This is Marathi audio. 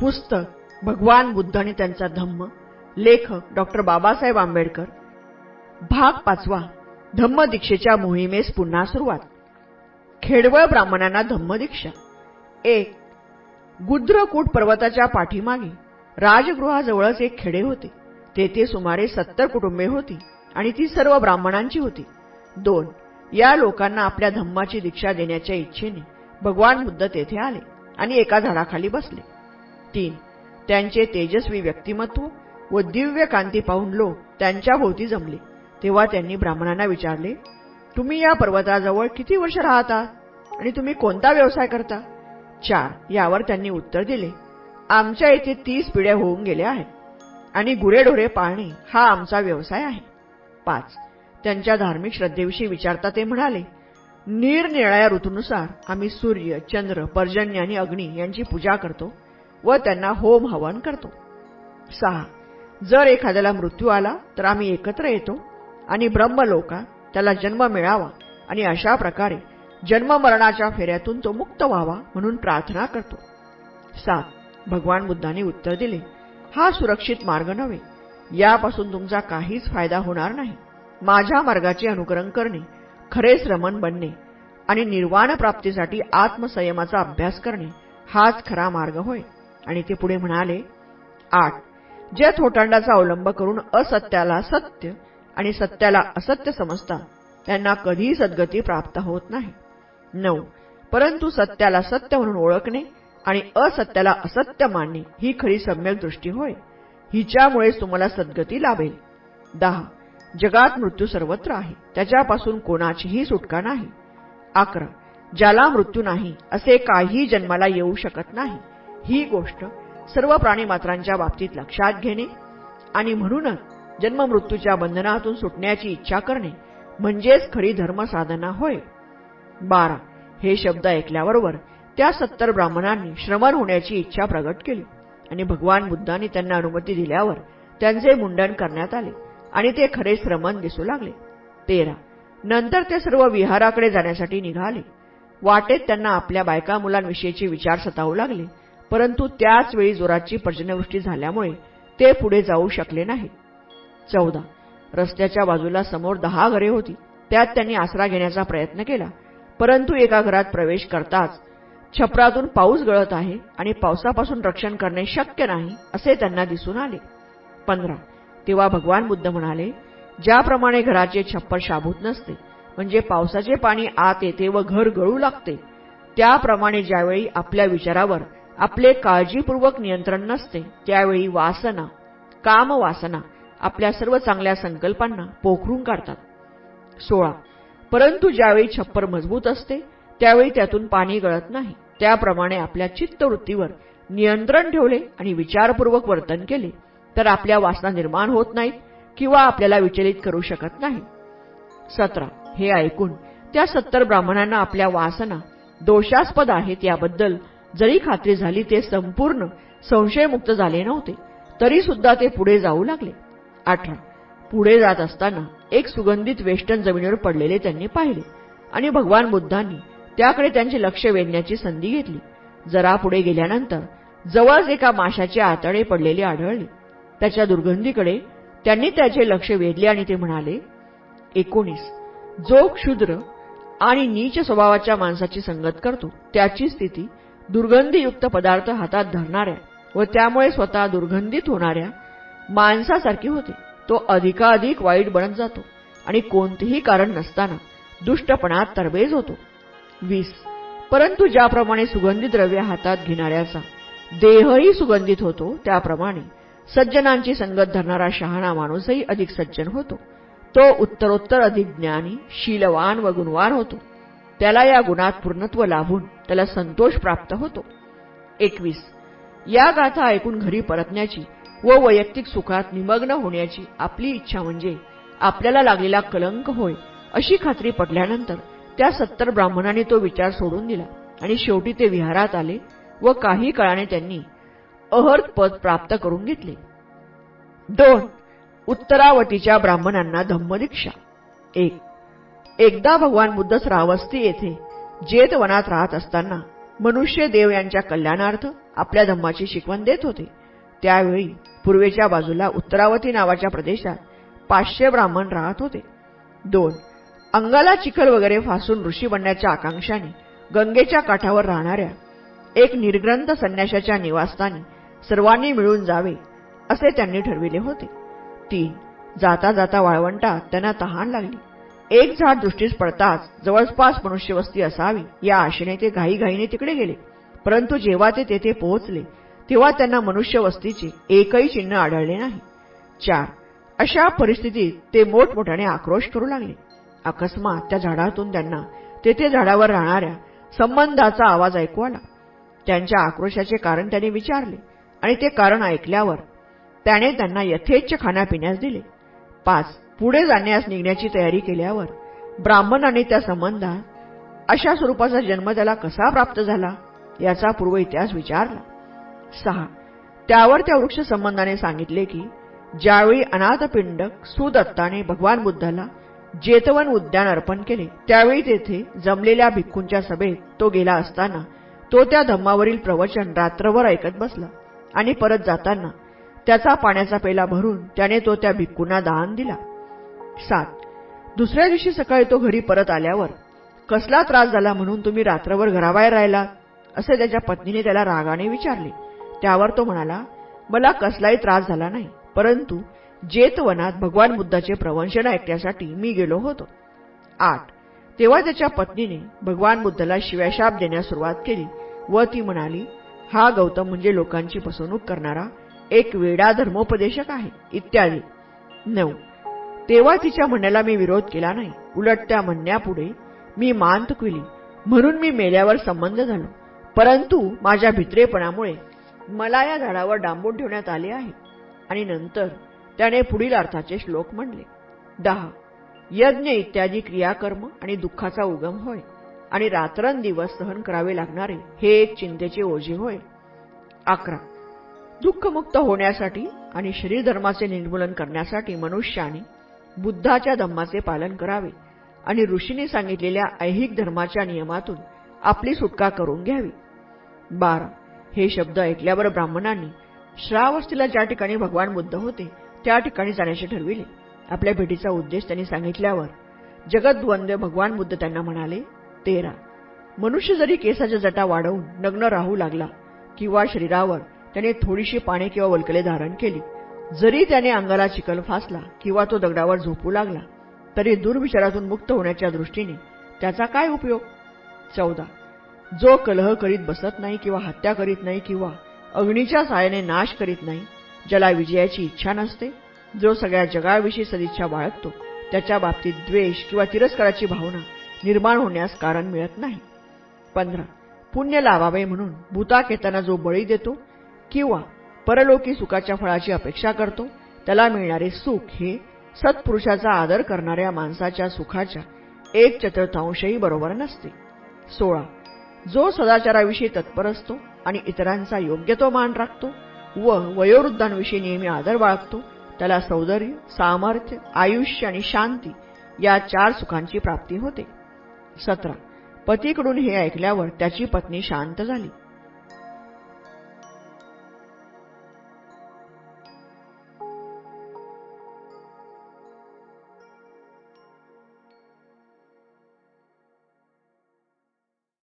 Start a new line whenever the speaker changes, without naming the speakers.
पुस्तक भगवान बुद्ध आणि त्यांचा धम्म लेखक डॉक्टर बाबासाहेब आंबेडकर. भाग पाचवा धम्मदीक्षेच्या मोहिमेस पुन्हा सुरुवात. खेडवळ ब्राह्मणांना धम्मदीक्षा. एक गुद्रकूट पर्वताच्या पाठीमागे राजगृहाजवळच एक खेडे होते. तेथे सुमारे सत्तर कुटुंबे होती आणि ती सर्व ब्राह्मणांची होती. दोन या लोकांना आपल्या धम्माची दीक्षा देण्याच्या इच्छेने भगवान बुद्ध तेथे आले आणि एका झाडाखाली बसले. तीन. त्यांचे तेजस्वी व्यक्तिमत्व व दिव्य कांती पाहून लोक त्यांच्या भोवती जमले. तेव्हा त्यांनी ब्राह्मणांना विचारले तुम्ही या पर्वताजवळ किती वर्ष राहता आणि तुम्ही कोणता व्यवसाय करता? चार. यावर त्यांनी उत्तर दिले आमच्या येथे तीस पिढ्या होऊन गेल्या आहेत आणि गुरेढोरे पाळणे हा आमचा व्यवसाय आहे. पाच. त्यांच्या धार्मिक श्रद्धेविषयी विचारता ते म्हणाले निरनिराळ्या ऋतूनुसार आम्ही सूर्य चंद्र पर्जन्य आणि अग्नी यांची पूजा करतो. व त्यांना होम हवन करतो. सहा. जर एखाद्याला मृत्यू आला तर आम्ही एकत्र येतो आणि ब्रह्मलोका त्याला जन्म मिळावा आणि अशा प्रकारे जन्ममरणाच्या फेऱ्यातून तो मुक्त व्हावा म्हणून प्रार्थना करतो. सात. भगवान बुद्धांनी उत्तर दिले हा सुरक्षित मार्ग नव्हे. यापासून तुमचा काहीच फायदा होणार नाही. माझ्या मार्गाचे अनुकरण करणे खरे श्रमण बनणे आणि निर्वाण प्राप्तीसाठी आत्मसंयमाचा अभ्यास करणे हाच खरा मार्ग होय. आणि ते पुढे म्हणाले आठ. ज्या थोटांडाचा अवलंब करून असत्याला सत्य आणि सत्याला असत्य समजतात त्यांना कधीही सद्गती प्राप्त होत नाही. नऊ. परंतु सत्याला सत्य म्हणून ओळखणे आणि असत्याला असत्य मानणे ही खरी सम्यक दृष्टी होय. हिच्यामुळेच तुम्हाला सद्गती लाभेल. दहा. जगात मृत्यू सर्वत्र आहे. त्याच्यापासून कोणाचीही सुटका नाही. अकरा. ज्याला मृत्यू नाही असे काही जन्माला येऊ शकत नाही. ही गोष्ट सर्व प्राणीमात्रांच्या बाबतीत लक्षात घेणे आणि म्हणूनच जन्ममृत्यूच्या बंधनातून सुटण्याची इच्छा करणे म्हणजेच खरी धर्मसाधना होय. बारा. हे शब्द ऐकल्याबरोबर त्या सत्तर ब्राह्मणांनी श्रमण होण्याची इच्छा प्रगट केली आणि भगवान बुद्धांनी त्यांना अनुमती दिल्यावर त्यांचे मुंडन करण्यात आले आणि ते खरे श्रमण दिसू लागले. तेरा. नंतर ते सर्व विहाराकडे जाण्यासाठी निघाले. वाटेत त्यांना आपल्या बायका मुलांविषयीचे विचार सतावू लागले. परंतु त्याच वेळी जोराची पर्जन्यवृष्टी झाल्यामुळे ते पुढे जाऊ शकले नाही चौदा. रस्त्याच्या बाजूला समोर दहा घरे होती. त्यात त्यांनी आसरा घेण्याचा प्रयत्न केला. परंतु एका घरात प्रवेश करताच छपरातून पाऊस गळत आहे आणि पावसापासून रक्षण करणे शक्य नाही असे त्यांना दिसून आले. पंधरा. तेव्हा भगवान बुद्ध म्हणाले ज्याप्रमाणे घराचे छप्पर शाबूत नसते म्हणजे पावसाचे पाणी आत येते व घर गळू लागते त्याप्रमाणे ज्यावेळी आपल्या विचारावर आपले काळजीपूर्वक नियंत्रण नसते त्यावेळी वासना कामवासना आपल्या सर्व चांगल्या संकल्पांना पोखरून काढतात. सोळा. परंतु ज्यावेळी छप्पर मजबूत असते त्यावेळी त्यातून पाणी गळत नाही. त्याप्रमाणे आपल्या चित्तवृत्तीवर नियंत्रण ठेवले आणि विचारपूर्वक वर्तन केले तर आपल्या वासना निर्माण होत नाहीत किंवा आपल्याला विचलित करू शकत नाही. सतरा. हे ऐकून त्या सत्तर ब्राह्मणांना आपल्या वासना दोषास्पद आहेत याबद्दल जरी खात्री झाली ते संपूर्ण संशयमुक्त झाले नव्हते तरी सुद्धा ते पुढे जाऊ लागले. अठरा. पुढे जात असताना एक सुगंधित वेष्टन जमिनीवर पडलेले त्यांनी पाहिले आणि भगवान बुद्धांनी त्याकडे त्यांचे लक्ष वेधण्याची संधी घेतली. जरा पुढे गेल्यानंतर जवळच एका माशाचे आतडे पडलेले आढळले. त्याच्या दुर्गंधीकडे त्यांनी त्याचे लक्ष वेधले आणि ते म्हणाले एकोणीस. जो क्षुद्र आणि नीच स्वभावाच्या माणसाची संगत करतो. त्याची स्थिती दुर्गंधीयुक्त पदार्थ हातात धरणाऱ्या व त्यामुळे स्वतः दुर्गंधित होणाऱ्या माणसासारखी होते. तो अधिकाधिक वाईट बनत जातो आणि कोणतेही कारण नसताना दुष्टपणात तरबेज होतो. वीस. परंतु ज्याप्रमाणे सुगंधी द्रव्य हातात घेणाऱ्याचा देहही सुगंधित होतो त्याप्रमाणे सज्जनांची संगत धरणारा शहाणा माणूसही अधिक सज्जन होतो. तो उत्तरोत्तर अधिक ज्ञानी शीलवान व गुणवान होतो. त्याला या गुणात पूर्णत्व लाभून त्याला संतोष प्राप्त होतो. एकवीस. या गाथा ऐकून घरी परतण्याची व वैयक्तिक सुखात निमग्न होण्याची आपली इच्छा म्हणजे आपल्याला लागलेला कलंक होय अशी खात्री पडल्यानंतर त्या सत्तर ब्राह्मणांनी तो विचार सोडून दिला आणि शेवटी ते विहारात आले व काही काळाने त्यांनी अहर्त पद प्राप्त करून घेतले. दोन. उत्तरावटीच्या ब्राह्मणांना धम्मदीक्षा. एक. एकदा भगवान बुद्ध रावस्ती येथे जेत वनात राहत असताना मनुष्य देव यांच्या कल्याणार्थ आपल्या धम्माची शिकवण देत होते. त्यावेळी पूर्वेच्या बाजूला उत्तरावती नावाच्या प्रदेशात पाचशे ब्राह्मण राहत होते. दोन अंगाला चिखल वगैरे फासून ऋषी बनण्याच्या आकांक्षाने गंगेच्या काठावर राहणाऱ्या एक निर्ग्रंथ संन्याशाच्या निवासस्थानी सर्वांनी मिळून जावे असे त्यांनी ठरविले होते. तीन जाता जाता वाळवंटात त्यांना तहान लागली. एक झाड दृष्टीस पडताच जवळपास मनुष्यवस्ती असावी या आशेने ते घाईघाईने तिकडे गेले. परंतु जेव्हा ते तेथे पोहोचले तेव्हा त्यांना मनुष्यवस्तीचे एकही चिन्ह आढळले नाही. चार अशा परिस्थितीत ते मोठमोठ्याने आक्रोश करू लागले. अकस्मात त्या झाडातून त्यांना तेथे झाडावर राहणाऱ्या संबंधाचा आवाज ऐकू आला. त्यांच्या आक्रोशाचे कारण त्यांनी विचारले आणि ते कारण ऐकल्यावर त्याने त्यांना यथेच्छ खाण्यापिण्यास दिले. पाच पुढे जाण्यास निघण्याची तयारी केल्यावर ब्राह्मणाने त्या संबंधात अशा स्वरूपाचा जन्म त्याला कसा प्राप्त झाला याचा पूर्व इतिहास विचारला. सहा. त्यावर त्या वृक्ष संबंधाने सांगितले की ज्यावेळी अनाथपिंडक सुदत्ताने भगवान बुद्धाला जेतवन उद्यान अर्पण केले त्यावेळी तेथे जमलेल्या भिक्खूंच्या सभेत तो गेला असताना तो त्या धम्मावरील प्रवचन रात्रभर ऐकत बसला आणि परत जाताना त्याचा पाण्याचा पेला भरून त्याने तो त्या भिक्खूंना दान दिला. सात. दुसऱ्या दिवशी सकाळी तो घरी परत आल्यावर कसला त्रास झाला म्हणून तुम्ही रात्रभर घराबाहेर राहिला? असे त्याच्या पत्नीने त्याला रागाने विचारले. त्यावर तो म्हणाला मला कसलाही त्रास झाला नाही परंतु जेतवनात भगवान बुद्धाचे प्रवंचन ऐकण्यासाठी मी गेलो होतो. आठ. तेव्हा त्याच्या पत्नीने भगवान बुद्धाला शिव्याशाप देण्यास सुरुवात केली व ती म्हणाली हा गौतम म्हणजे लोकांची फसवणूक करणारा एक वेडा धर्मोपदेशक आहे इत्यादी. नऊ. तेव्हा तिच्या म्हणण्याला मी विरोध केला नाही. उलट त्या म्हणण्यापुढे मी मान तुकविली म्हणून मी मेल्यावर संबंध झालो परंतु माझ्या भित्रेपणामुळे मला या झाडावर डांबून ठेवण्यात आले आहे. आणि नंतर त्याने पुढील अर्थाचे श्लोक म्हणले. दहा. यज्ञ इत्यादी क्रियाकर्म आणि दुःखाचा उगम होय. आणि रात्रंदिवस सहन करावे लागणारे हे एक चिंतेचे ओझे होय. अकरा. दुःखमुक्त होण्यासाठी आणि शरीर धर्माचे निर्मूलन करण्यासाठी मनुष्याने बुद्धाच्या धम्माचे पालन करावे आणि ऋषीने सांगितलेल्या ऐहिक धर्माच्या नियमातून आपली सुटका करून घ्यावी. बारा. हे शब्द ऐकल्यावर ब्राह्मणांनी श्रावस्तीला ज्या ठिकाणी भगवान बुद्ध होते त्या ठिकाणी जाण्याचे ठरविले. आपल्या भेटीचा उद्देश त्यांनी सांगितल्यावर जगद्वंद्य भगवान बुद्ध त्यांना म्हणाले तेरा. मनुष्य जरी केसाच्या जटा वाढवून नग्न राहू लागला किंवा शरीरावर त्याने थोडीशी पाने किंवा वलकले धारण केली जरी त्याने अंगाला चिकल फासला किंवा तो दगडावर झोपू लागला तरी दुर्विचारातून मुक्त होण्याच्या दृष्टीने त्याचा काय उपयोग? चौदा. जो कलह करीत बसत नाही किंवा हत्या करीत नाही किंवा अग्नीच्या सायाने नाश करीत नाही ज्याला विजयाची इच्छा नसते जो सगळ्या जगाविषयी सदिच्छा बाळगतो त्याच्या बाबतीत द्वेष किंवा तिरस्काराची भावना निर्माण होण्यास कारण मिळत नाही. पंधरा. पुण्य लावावे म्हणून भूताक येताना जो बळी देतो किंवा परलोकी सुखाच्या फळाची अपेक्षा करतो. त्याला मिळणारे सुख हे सत्पुरुषाचा आदर करणाऱ्या माणसाच्या सुखाच्या एक चतुर्थांशही बरोबर नसते. सोळा. जो सदाचाराविषयी तत्पर असतो आणि इतरांचा योग्य तो मान राखतो व वयोवृद्धांविषयी नेहमी आदर बाळगतो त्याला सौंदर्य सामर्थ्य आयुष्य आणि शांती या चार सुखांची प्राप्ती होते. सतरा. पतीकडून हे ऐकल्यावर त्याची पत्नी शांत झाली.